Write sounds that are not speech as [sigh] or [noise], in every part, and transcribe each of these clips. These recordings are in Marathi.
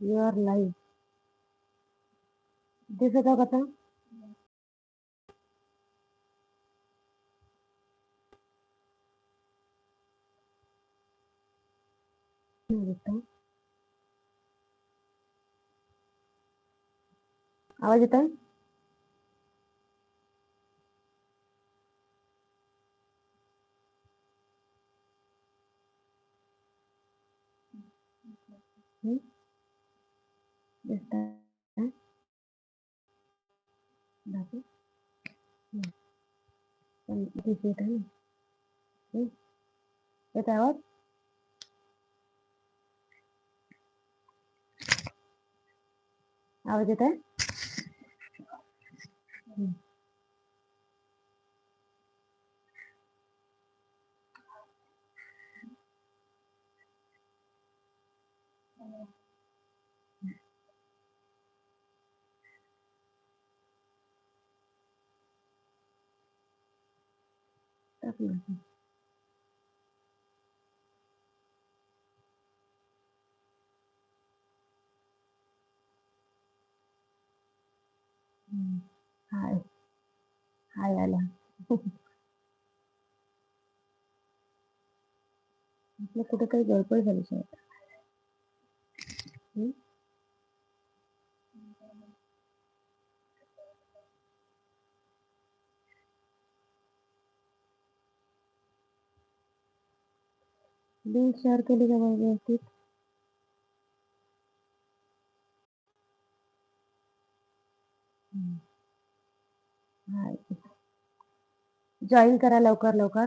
युअर लाईफ दिसत आहे का आता? आवाज येत आहे हम्म? दिसत आहे दाखव. हम्म. पण दिस येत आहे ना हम्म? येत आहे आवाज आवाज येत आहे हम्म. टाकलं. हम्म. हाय हाय आला आपलं कुठे काही गडबड झाली शायद हम्म? लिंक शेअर केली का व्यवस्थित हाय जॉईन करा लवकर लवकर.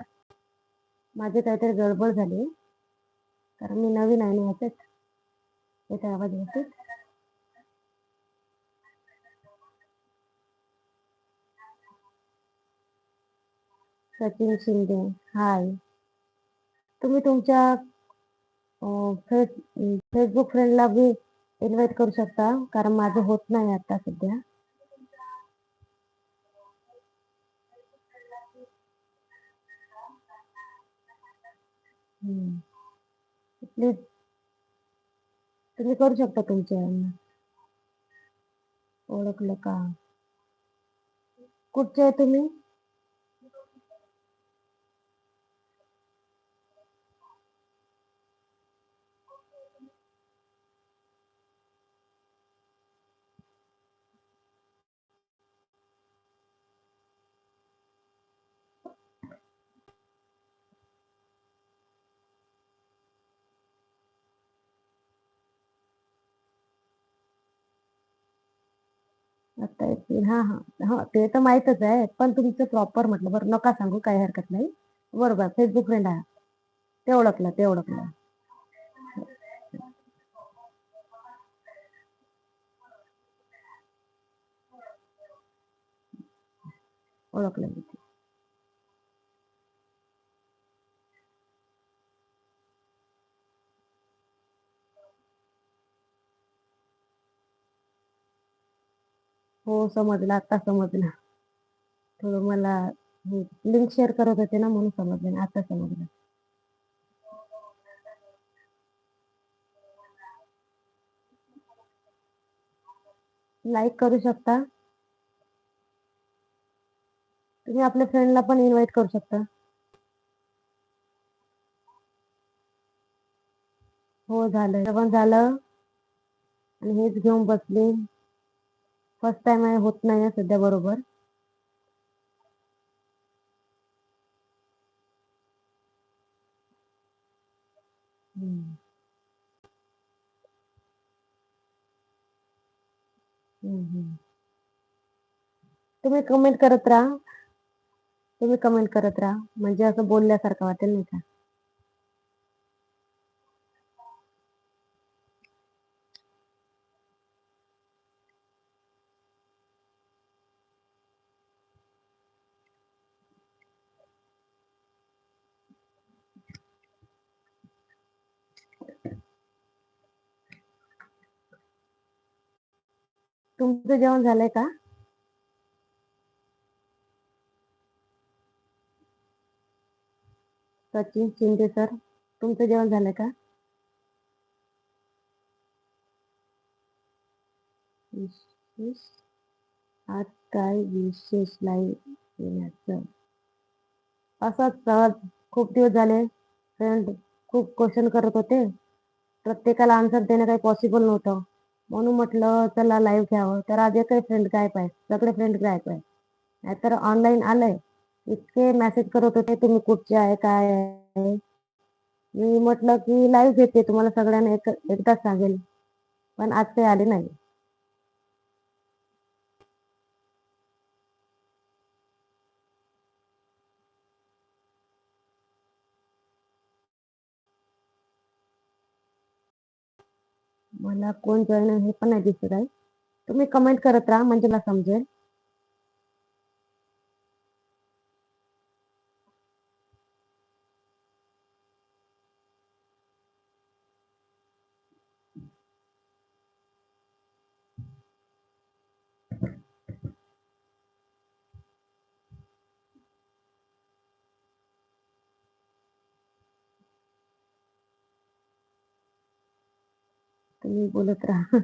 माझे काहीतरी गडबड झाली. कारण मी नवीन आहे ना ह्याच्यात येते आवाज व्यवस्थित सचिन शिंदे. हाय तुम्ही तुमच्या फेस फेसबुक फ्रेंडला बी इन्व्हाइट करू शकता, कारण माझं होत नाही आता सध्या. प्लीज़ तुम्ही करू शकता तुमच्या ओळखलं का? कुठचे आहे तुम्ही? आता येतील हा हा. हा ते तर माहीतच आहे. पण तुमचं प्रॉपर म्हटलं बरं. नका सांगू काही हरकत नाही. बरोबर. फेसबुक फ्रेंड आहे. ते ओळखलं ते ओळखलं. ओळखलं मी. ते. हो समजलं. आता समजलं. थोडं मला लिंक शेअर करत होते ना म्हणून समजलं. ना आता समजलं. लाईक करू शकता. तुम्ही आपल्या फ्रेंडला पण इन्व्हाइट करू शकता. हो झालं. जेवण झालं. आणि हेच घेऊन बसले. फर्स्ट टाइम आहे होत नाही आहे सध्या बरोबर हम्म. हम्म, हम्म. तुम्ही कमेंट करत राहा तुम्ही कमेंट करत राहा म्हणजे असं बोलल्यासारखं वाटेल नाही का तुमचं जेवण झालंय का? सचिन शिंदे सर तुमचं जेवण झालंय का? विशेष? आज काय विशेष नाही येण्याचं. असाच सहज खूप दिवस झाले फ्रेंड खूप क्वेश्चन करत होते. प्रत्येकाला आन्सर देणं काही पॉसिबल नव्हतं. म्हणून म्हटलं चला लाईव्ह घ्यावं. तर आज एकही फ्रेंड गायब आहे सगळे फ्रेंड गायब आहे. नाहीतर ऑनलाईन आलंय. इतके मेसेज करत होते तुम्ही कुठचे आहे काय आहे? मी म्हटलं की लाईव्ह घेते तुम्हाला सगळ्यांना एक एकदाच सांगेल पण आज ते आले नाही मला कोण जॉईन आहे हे पण नाही दिसत आहे. तुम्ही कमेंट करत राहा म्हणजे मला समजेल. तुम्ही बोलत राहा.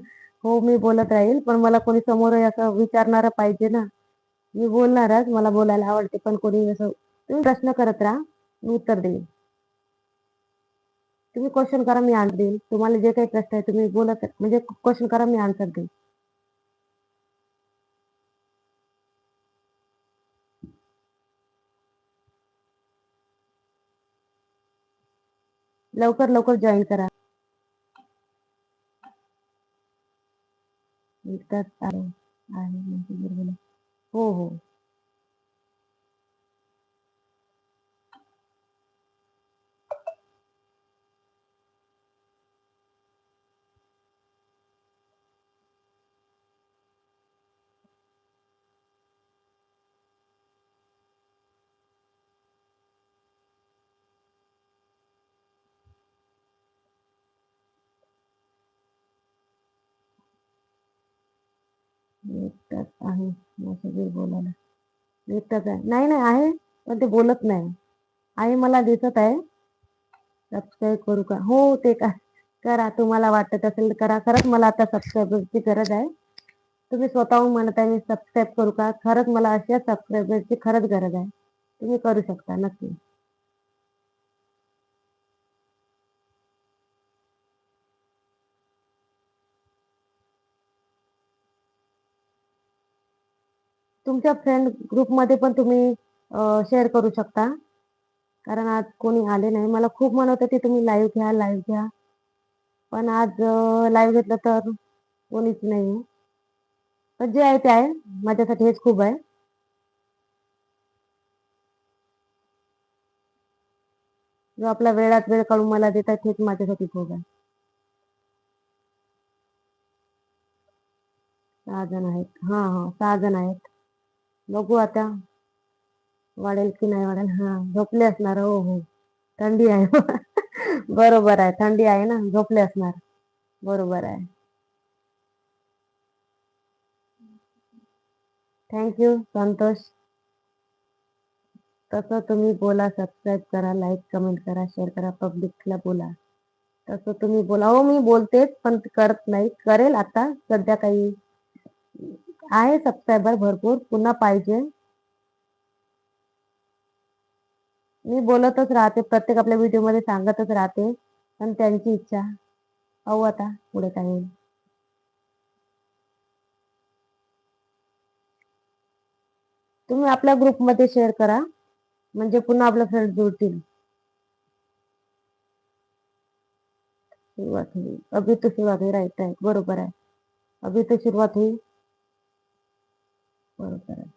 हो मी बोलत राहील पण मला कोणी समोर असं विचारणार पाहिजे ना. मी बोलणारच मला बोलायला आवडते पण कोणी असं तुम्ही प्रश्न करत राहा मी उत्तर देईन. तुम्ही क्वेश्चन करा मी आन्सर देईन. तुम्हाला जे काही प्रश्न आहे तुम्ही बोलत म्हणजे क्वेश्चन करा मी आन्सर देईन. लवकर लवकर जॉईन करा. एकदाच आहे आहे. हो हो एकटाच आहे. आहे नाही नाही आहे पण ते बोलत नाही आहे मला दिसत आहे सबस्क्राईब करू का हो ते का करा तुम्हाला वाटत असेल करा खरंच मला आता सबस्क्रायबरची गरज आहे तुम्ही स्वतःहून म्हणत आहे मी सबस्क्राईब करू का खरंच मला अशा सबस्क्रायबरची खरंच गरज आहे तुम्ही करू शकता नक्की तुमच्या फ्रेंड ग्रुपमध्ये पण तुम्ही शेअर करू शकता. कारण आज कोणी आले नाही. मला खूप म्हणत होते तुम्ही लाईव्ह घ्या लाईव्ह घ्या. पण आज लाईव्ह घेतलं तर कोणीच नाही. पण जे आहे ते आहे. माझ्यासाठी हेच खूप आहे. जो आपला वेळात वेळ काढून मला देतात हेच माझ्यासाठी खूप आहे. सहा जण आहेत. हा हा. सहा जण आहेत. बघू आता. वाढेल की नाही वाढेल? हा, झोपले असणार हो हो. थंडी आहे. [laughs] बरोबर आहे, थंडी आहे ना, झोपले असणार. बरोबर आहे. Thank you Santosh. तसं तुम्ही बोला सबस्क्राईब करा लाईक कमेंट करा शेअर करा पब्लिकला बोला. तसं तुम्ही बोला. हो, मी बोलतेच, पण करत नाही. करेल आता, सध्या काही. आहे सबस्क्रायबर भरपूर पुन्हा पाहिजे. मी बोलतच राहते प्रत्येक आपल्या व्हिडिओमध्ये सांगतच राहते पण त्यांची इच्छा. अहो आता पुढे काय होईल. तुम्ही आपल्या ग्रुपमध्ये शेअर करा म्हणजे पुन्हा आपल्या फ्रेंड जुळतील. सुरुवात होईल. अभि तो सुरुवात होईल राईट राईट बरोबर आहे. अभि तो सुरुवात होईल. बरोबर आहे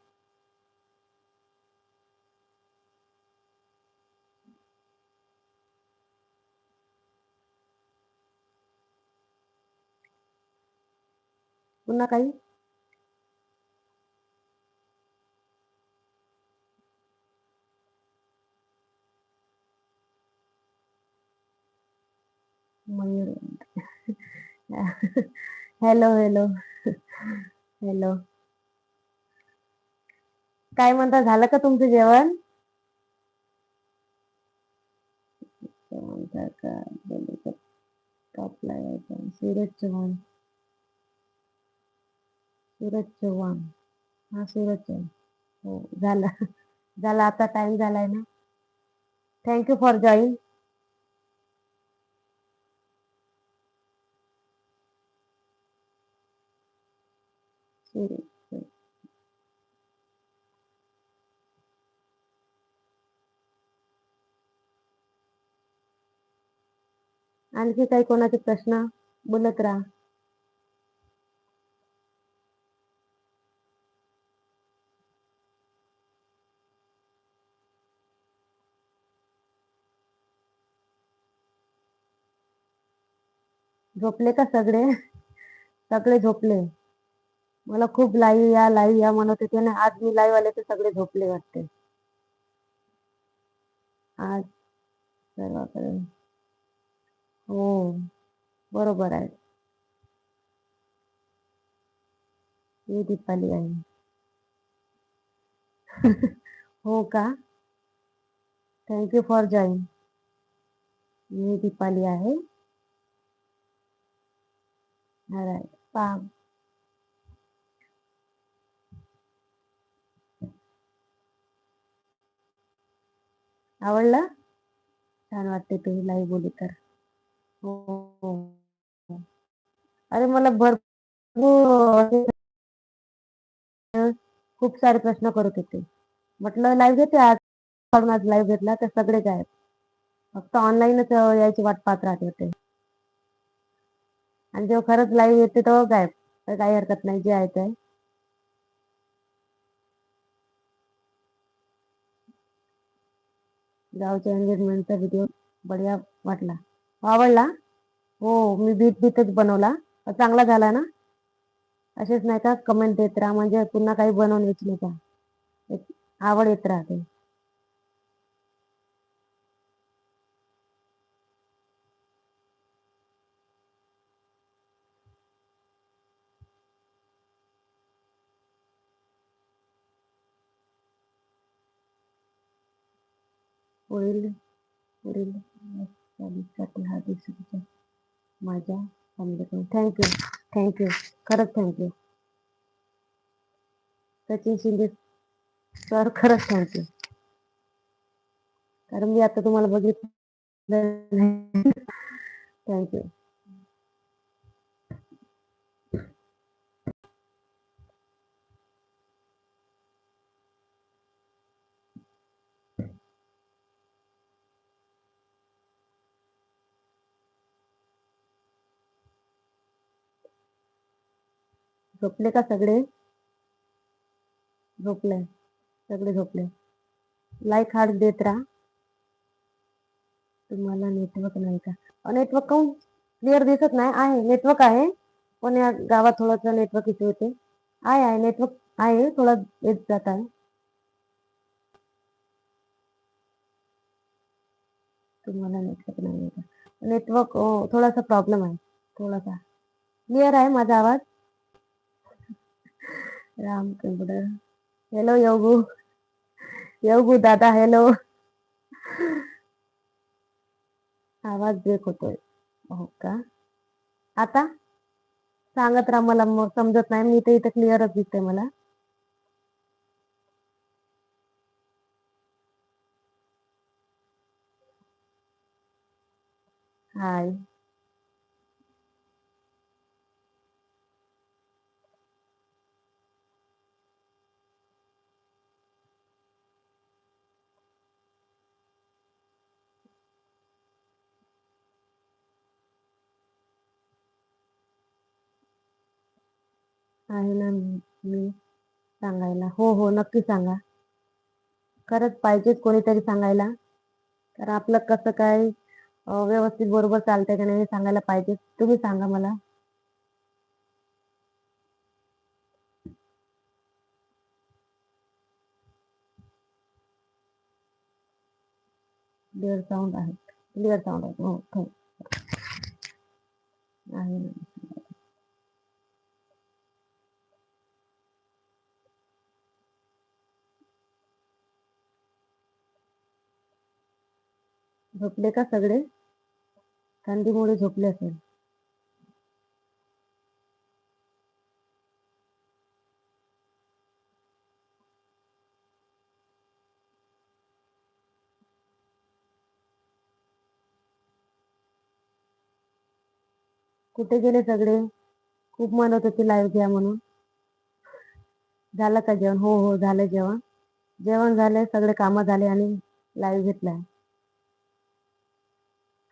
पुन्हा काही मयूर हॅलो हॅलो हॅलो काय म्हणता, झालं का तुमचं जेवण. सूरज चव्हाण. सूरज चव्हाण. हा सूरज आहे हो, झाला. झाला, आता टाइम झालाय ना. थँक्यू फॉर जॉईन आणखी काही कोणाचे प्रश्न? बोलत राहा. झोपले का सगळे? सगळे झोपले. मला खूप लाईव्ह या लाईव्ह या म्हणत होते ना आज मी लाईव्ह आले तर सगळे झोपले वाटते. आज सर्वांकडे. हो. बरोबर आहे. [laughs] मी दीपाली आहे हो का? Thank thank you for join मी दीपाली आहे. आवडला? छान वाटते तुम्ही लाईव्ह बोली तर हो. हो. अरे मला भरपूर खूप सारे प्रश्न करत होते. म्हटलं लाईव्ह घेते आज. काढून आज लाईव्ह घेतला तर सगळे गायब. फक्त ऑनलाईनच यायची वाट पाहत राहते होते. आणि जेव्हा खरंच लाईव्ह येते तेव्हा गायब. तर काही हरकत नाही जे आहे ते आहे. गावच्या एंगेजमेंटचा व्हिडिओ बढिया वाटला. आवडला? हो मी बीट बीटच बनवला. चांगला झाला ना? असेच नाही का? कमेंट देत राहा. म्हणजे पुन्हा काही बनवण्याची नाही का? एक आवड येत राहते. होईल पुढील साठी हार्दिक शुभेच्छा माझ्या फॅमिलीकडून थँक्यू थँक्यू खरंच thank you Sachin Shinde sir खरंच थँक्यू कारण मी आता तुम्हाला बघितलं थँक्यू झोपले का सगळे? झोपले. सगळे झोपले. लाईक हार्ट देत राहा. तुम्हाला नेटवर्क नाही का? नेटवर्क काऊन क्लिअर दिसत नाही? आहे. नेटवर्क आहे. पण या गावात थोडंसं नेटवर्क इश्यू होते. आहे आहे. नेटवर्क आहे. थोडा येत जात. आहे तुम्हाला नेटवर्क नाही का? नेटवर्क हो, थोडासा प्रॉब्लेम आहे. थोडासा. क्लिअर आहे माझा आवाज? Ram computer hello Yogu. योगू दादा हॅलो आवाज ब्रेक होतोय. हो का? आता? सांगत राहा मला मग समजत नाही. मी तर इथे क्लिअरच दिसते मला. हाय आहे ना मी सांगायला. हो हो नक्की सांगा. खरंच पाहिजेच कोणीतरी सांगायला. तर आपलं कसं काय व्यवस्थित बरोबर चालतंय का नाही हे सांगायला पाहिजे तुम्ही सांगा मला. क्लिअर साऊंड आहे. क्लिअर साऊंड आहे. हो, हो. आहे झोपले का सगळे? थंडीमुळे झोपले असेल. कुठे गेले सगळे? खूप म्हणत होते लाईव्ह घ्या म्हणून. झालं का जेवण? हो हो झालं जेवण. जेवण झालंय सगळे कामं झाले आणि लाईव्ह घेतलाय.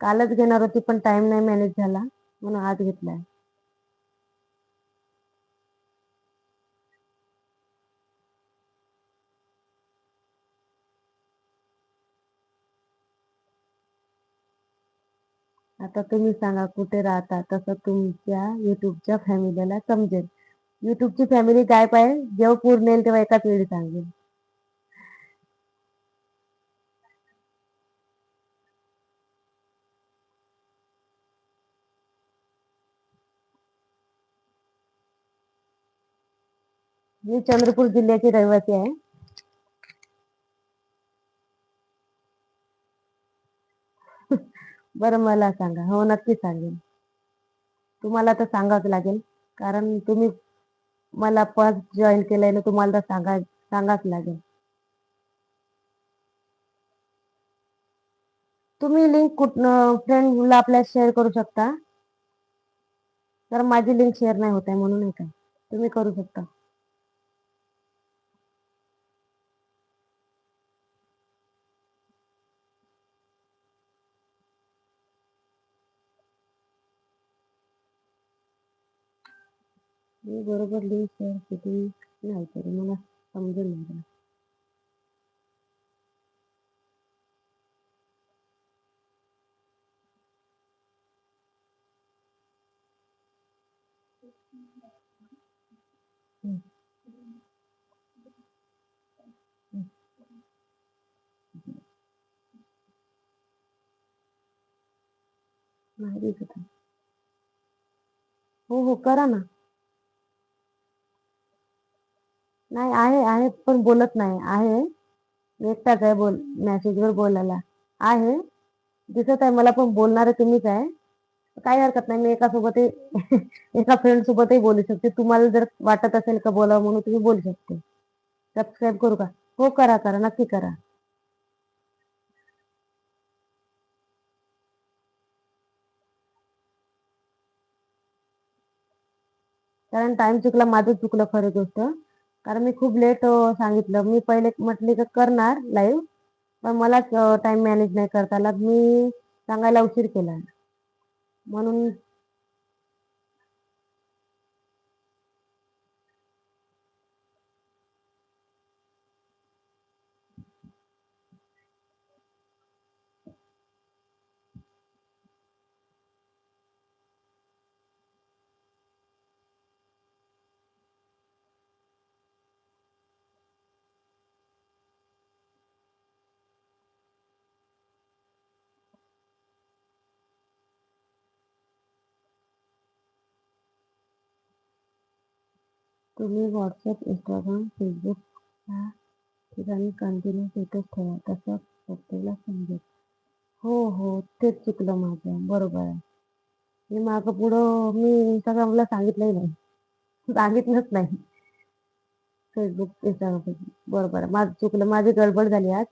कालच घेणार होती, पण टाइम नाही मॅनेज झाला. म्हणून आज घेतलाय आता तुम्ही सांगा कुठे राहता, तसं तुमच्या युट्यूबच्या फॅमिलीला समजेल. युट्यूबची फॅमिली काय पाहिजे? जेव्हा पूर्ण येईल तेव्हा एकाच वेळी सांगेल. मी चंद्रपूर जिल्ह्याची रहिवासी आहे. [laughs] बरं मला सांगा. हो नक्की सांगेल तुम्हाला तर सांगावंच लागेल. कारण तुम्ही मला फर्स्ट जॉईन केलंय ना तुम्हाला तर सांगा सांगाच लागेल. तुम्ही लिंक कुठ फ्रेंडला आपल्या शेअर करू शकता. तर माझी लिंक शेअर नाही होत आहे म्हणून नाही का? तुम्ही करू शकता. मी बरोबर लिंक शेअर केली नाही तरी मला समजेल नाही नाही दिसत हो हो करा ना नाही आहे आहे पण बोलत नाही. आहे. एकटाच आहे बोल मेसेजवर बोलायला. आहे. दिसत आहे मला पण बोलणारे तुम्हीच आहे. काही हरकत नाही मी [laughs] एका सोबत एका फ्रेंड सोबतही बोलू शकते. तुम्हाला जर वाटत असेल का बोलावं म्हणून तुम्ही बोलू शकते. सबस्क्राईब करू का? हो करा करा. नक्की करा. कारण टाइम चुकला माझं चुकलं खरं गोष्ट. कारण मी खूप लेट सांगितलं. मी पहिले म्हटले का करणार लाईव्ह पण मलाच टाइम मॅनेज नाही करता आला. मी सांगायला उशीर केला. म्हणून तुम्ही व्हॉट्सअप इंस्टाग्राम फेसबुक या ठिकाणी कंटिन्यू स्टेटस ठेवा. तसं प्रत्येकाला समजेल. हो हो तेच चुकलं माझं. बरोबर आहे. मी मागं पुढं मी इंस्टाग्रामला सांगितलंही नाही. सांगितलंच नाही. फेसबुक इंस्टाग्राम फेसबुक बरोबर आहे. माझं चुकलं. माझी गडबड झाली आज.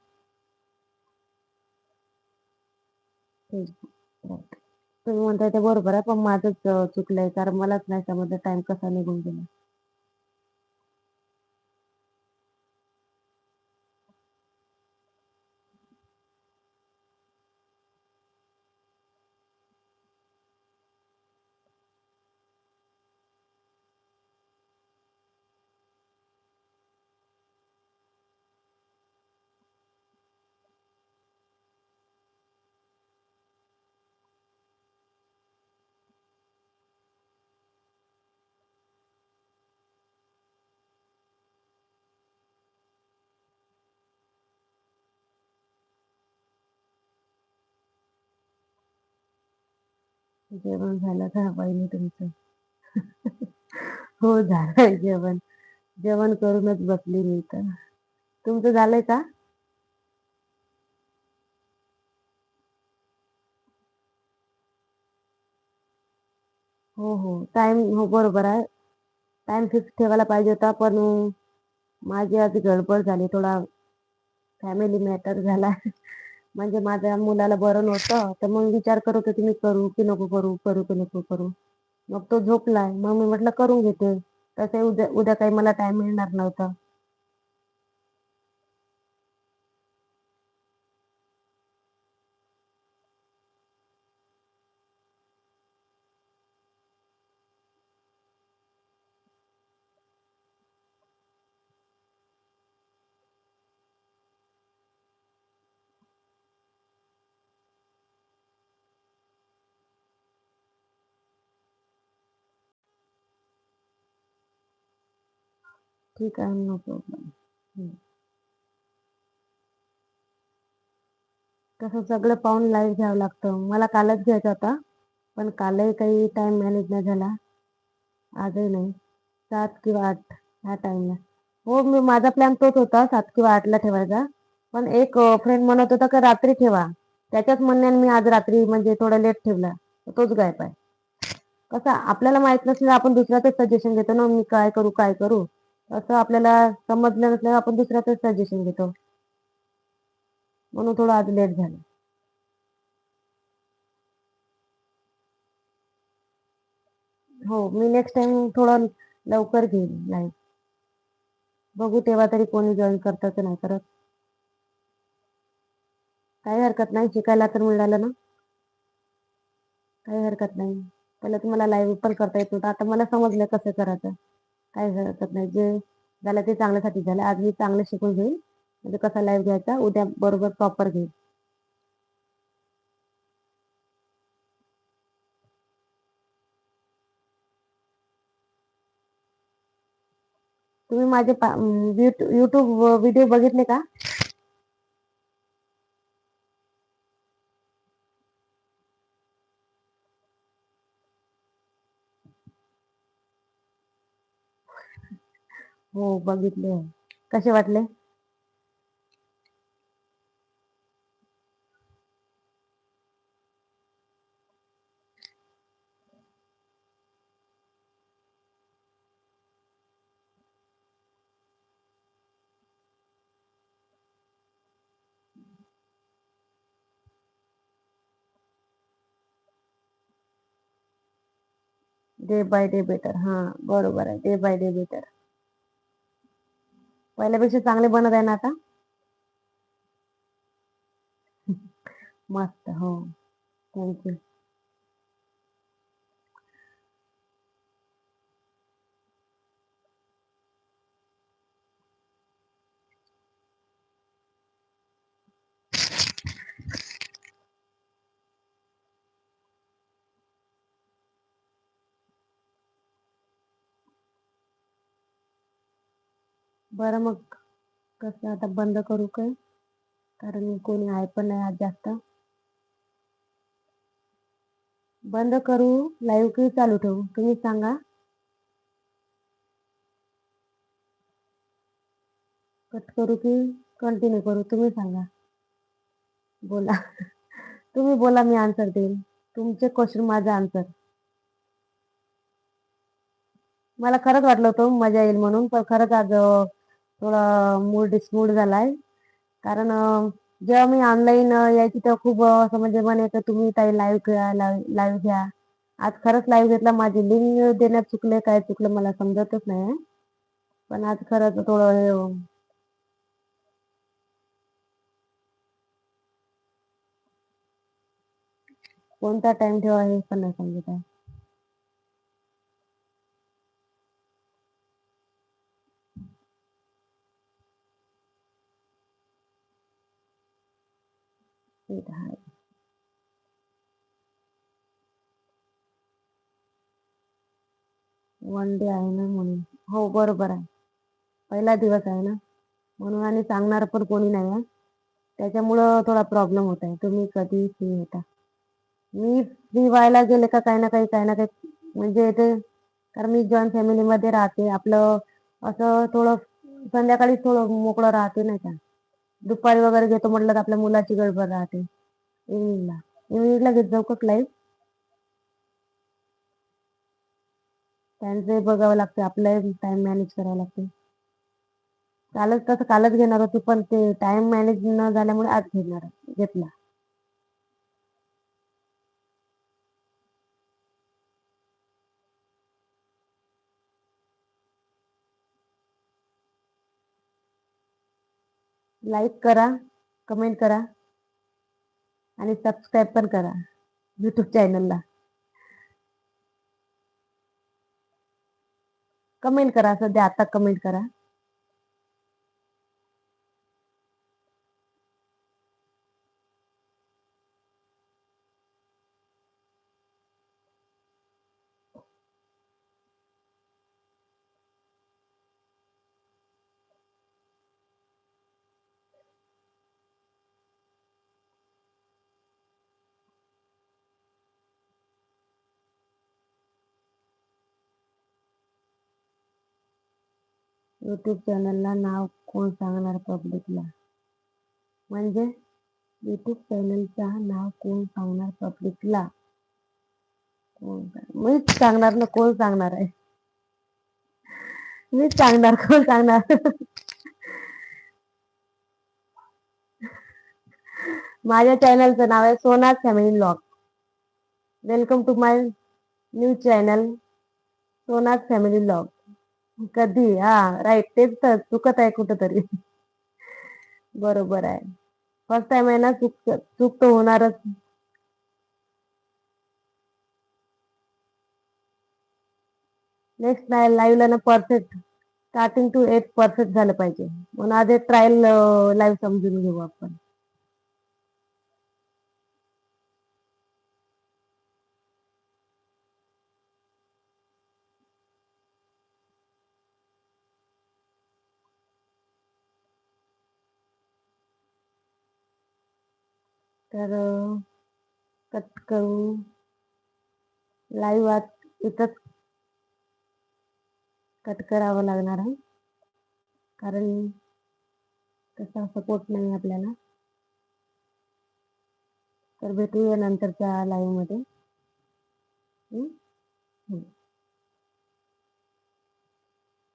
फेसबुक राईट तुम्ही म्हणताय ते बरोबर आहे पण माझंच चुकलं चुकलंय. कारण मलाच नाही समजलं. टाइम कसा निघून गेला? जेवण झालं का बहिणी तुमचं? [laughs] हो झालंय जेवण. जेवण करूनच बसली मी तर तुमचं झालंय का? हो हो. टाइम हो बरोबर आहे. टाइम फिक्स ठेवायला पाहिजे होता पण माझी आज गडबड झाली. थोडा फॅमिली मॅटर झाला. म्हणजे माझ्या मुलाला बरं नव्हतं तर मग विचार करत होते मी करू की नको करू करू की नको करू. मग तो झोपलाय. मग मी म्हटलं करून घेते. तसं उद्या उद्या काही मला टाइम मिळणार नव्हता. ठीक आहे नो प्रॉब्लेम कसं सगळं पाहून लाईव्ह घ्यावं लागतं. मला कालच घ्यायचा होता पण कालही काही टाइम मॅनेज नाही झाला. आजही नाही. सात किंवा आठ ह्या टाइमला हो मी माझा प्लॅन तोच होता सात किंवा आठला ठेवायचा. पण एक फ्रेंड म्हणत होता का रात्री ठेवा. त्याच्याच म्हणण्याने मी आज रात्री म्हणजे थोडा लेट ठेवला. तोच गायब आहे. कसं आपल्याला माहीत नसलं आपण दुसऱ्यातच सजेशन घेतो ना मी काय करू काय करू? असं आपल्याला समजलं नसल्यावर आपण दुसऱ्याच सजेशन घेतो. म्हणून थोडं आज लेट झालं. हो मी नेक्स्ट टाइम थोडं लवकर घेईन लाईव्ह बघू तेव्हा तरी कोणी जॉईन करतं नाही करत. काही हरकत नाही. शिकायला तर मिळालं ना. काही हरकत नाही. पहिले तुम्हाला लाईव्ह पण करता येत नव्हतं. आता मला समजलं कसं करायचं. काही हरकत नाही. जे झालं ते चांगल्यासाठी झालं. आज मी चांगलं शिकून घेईन. म्हणजे कसा लाईव्ह घ्यायचा उद्या बरोबर प्रॉपर घेईन. तुम्ही माझे युट्यूब व्हिडिओ बघितले का? हो बघितले. कसे वाटले? डे बाय डे बेटर हा बरोबर आहे. डे बाय डे बेटर पहिल्यापेक्षा चांगले बनत आहे ना आता? [laughs] मस्त हो. थँक्यू बरं मग. कसं आता बंद करू काय? कारण कोणी आहे पण नाही आज जास्त. बंद करू लाईव्ह की चालू ठेवू. तुम्ही सांगा. कट करू की कंटिन्यू करू? तुम्ही सांगा. बोला. [laughs] तुम्ही बोला मी आन्सर देईन. तुमचे क्वेश्चन माझा आन्सर मला खरंच वाटलं होतं मजा येईल म्हणून पण खरंच आज थोडा मूड डिसमूड झालाय. कारण जेव्हा मी ऑनलाईन यायची तेव्हा खूप असं म्हणजे म्हणे की तुम्ही काही लाईव्ह घ्या लाईव्ह घ्या. आज खरंच लाईव्ह घेतला माझी लिंक देण्यात चुकले काय चुकलं मला समजतच नाही. पण आज खरंच थोडं हे, कोणता टाइम ठेवा हे पण नाही समजत आहे. ठीक आहे वन डे आहे ना म्हणून हो बरोबर आहे पहिला दिवस आहे ना? म्हणून आणि सांगणार पण कोणी नाही आहे त्याच्यामुळं थोडा प्रॉब्लेम होत आहे तुम्ही कधी फ्री होता? मी फ्री व्हायला गेले का काही ना काही काही ना काही म्हणजे ते कारण मी जॉईंट फॅमिलीमध्ये राहते. आपलं असं थोडं संध्याकाळी थोडं मोकळं राहते नाही का? दुपारी वगैरे घेतो म्हटलं तर आपल्या मुलाची गडबड राहते. इव्हिनिंगला इव्हिनिंगला घेत जाऊ का लाईव्ह त्यांचंही बघावं लागते आपलाही टाइम मॅनेज करावं लागते. कालच तसं कालच घेणार होती पण ते टाइम मॅनेज न झाल्यामुळे आज घेणार घेतला. लाईक करा कमेंट करा आणि सबस्क्राईब पण करा यूट्यूब चॅनलला. कमेंट करा सध्या आता कमेंट करा. यूट्यूब चॅनलला नाव कोण सांगणार पब्लिकला म्हणजे यूट्यूब चॅनलचा नाव कोण सांगणार पब्लिकला कोण मीच सांगणार ना कोण सांगणार आहे? मीच सांगणार कोण सांगणार? माझ्या चॅनलचं नाव आहे Sona's family log welcome to my new channel Sona's family log कधी? हा राईट तेच तर. चुकत आहे कुठंतरी. बरोबर आहे. फर्स्ट टाइम आहे ना चूक चूक तर होणारच. नेक्स्ट लाईव्हला ना perfect starting two eight perfect झालं पाहिजे. म्हणून आधी ट्रायल लाईव्ह समजून घेऊ आपण. तर कट करू. लाईव्ह आत इथंच कट करावं लागणार आहे. कारण तसा सपोर्ट नाही आपल्याला. तर भेटूया नंतरच्या लाईव्हमध्ये.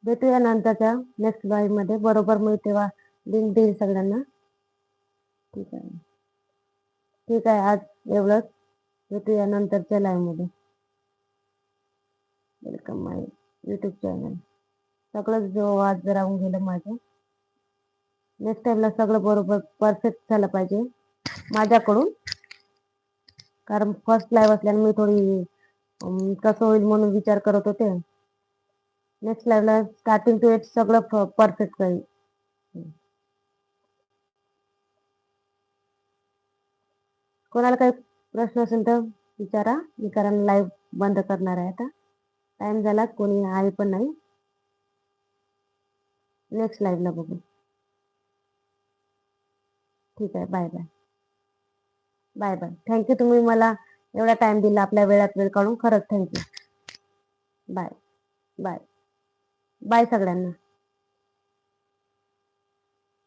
भेटूया नंतरच्या नेक्स्ट लाईव्हमध्ये. बरोबर मी तेव्हा लिंक देईल सगळ्यांना. ठीक आहे. ठीक आहे आज एवढंच. भेटूया नंतरच्या लाईव्हमध्ये. वेलकम माय युट्यूब चॅनल सगळंच जो आज राहून गेलं माझं. नेक्स्ट टाइमला सगळं बरोबर परफेक्ट झालं पाहिजे. माझ्याकडून. कारण फर्स्ट लाईव्ह असल्याने मी थोडी कसं होईल म्हणून विचार करत होते. नेक्स्ट लाईव्हला स्टार्टिंग टू एट सगळं परफेक्ट राहील कोणाला काही प्रश्न असेल तर विचारा. मी कारण लाईव्ह बंद करणार आहे आता. टाइम झाला कोणी आहे पण नाही. नेक्स्ट लाईव्हला बघू. ठीक आहे bye bye bye bye thank you तुम्ही मला एवढा टाइम दिला आपल्या वेळात वेळ काढून. खरंच थँक्यू बाय बाय बाय सगळ्यांना.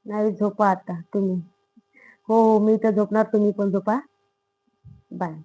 नाही झोपा आता तुम्ही. हो हो मी तर झोपणार तुम्ही पण झोपा. बाय